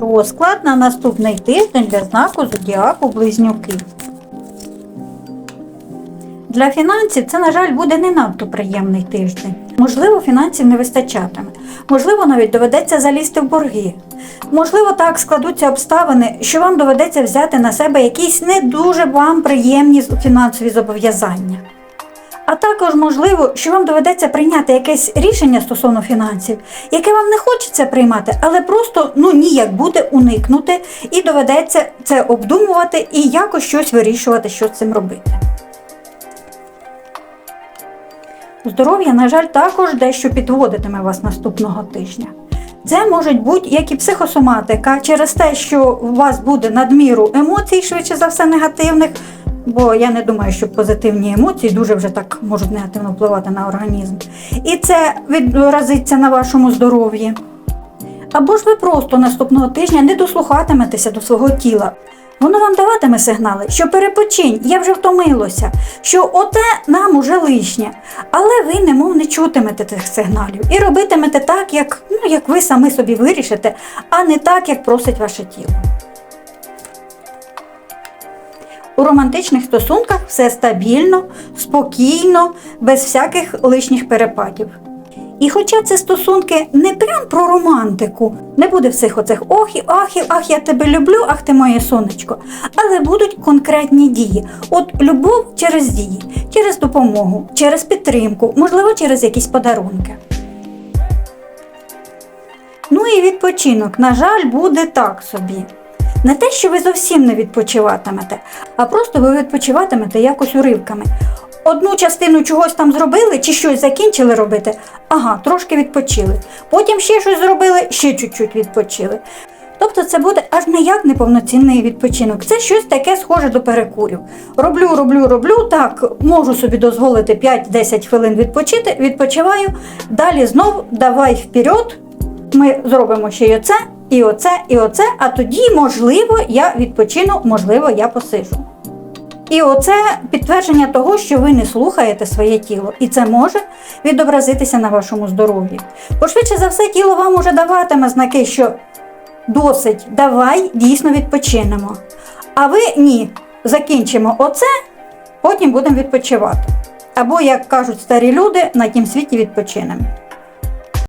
Розклад на наступний тиждень для знаку зодіаку Близнюки. Для фінансів це, на жаль, буде не надто приємний тиждень. Можливо, фінансів не вистачатиме. Можливо, навіть доведеться залізти в борги. Можливо, так складуться обставини, що вам доведеться взяти на себе якісь не дуже вам приємні фінансові зобов'язання. А також можливо, що вам доведеться прийняти якесь рішення стосовно фінансів, яке вам не хочеться приймати, але просто ну ніяк буде уникнути, і доведеться це обдумувати і якось щось вирішувати, що з цим робити. Здоров'я, на жаль, також дещо підводитиме вас наступного тижня. Це можуть бути як і психосоматика через те, що у вас буде надміру емоцій, швидше за все, негативних, бо я не думаю, що позитивні емоції дуже вже так можуть негативно впливати на організм. І це відразиться на вашому здоров'ї. Або ж ви просто наступного тижня не дослухатиметеся до свого тіла. Воно вам даватиме сигнали, що перепочинь, я вже втомилося, що оте нам уже лишнє. Але ви немов не чутимете тих сигналів і робитимете так, як, ну, як ви самі собі вирішите, а не так, як просить ваше тіло. У романтичних стосунках все стабільно, спокійно, без всяких лишніх перепадів. І хоча це стосунки не прям про романтику, не буде всіх оцих охів, ахів, ах, я тебе люблю, ах ти моє сонечко. Але будуть конкретні дії. От любов через дії, через допомогу, через підтримку, можливо, через якісь подарунки. Ну і відпочинок, на жаль, буде так собі. Не те, що ви зовсім не відпочиватимете, а просто ви відпочиватимете якось уривками. Одну частину чогось там зробили чи щось закінчили робити, ага, трошки відпочили. Потім ще щось зробили, ще чуть-чуть відпочили. Тобто це буде аж ніяк неповноцінний відпочинок. Це щось таке схоже до перекурів. Роблю, роблю, роблю, так, можу собі дозволити 5-10 хвилин відпочити, відпочиваю. Далі знов давай вперед. Ми зробимо ще й оце, і оце, і оце, а тоді, можливо, я відпочину, можливо, я посижу. І оце підтвердження того, що ви не слухаєте своє тіло, і це може відобразитися на вашому здоров'ї. Бо швидше за все, тіло вам уже даватиме знаки, що досить, давай дійсно відпочинемо. А ви ні, закінчимо оце, потім будемо відпочивати. Або, як кажуть старі люди, на тім світі відпочинемо.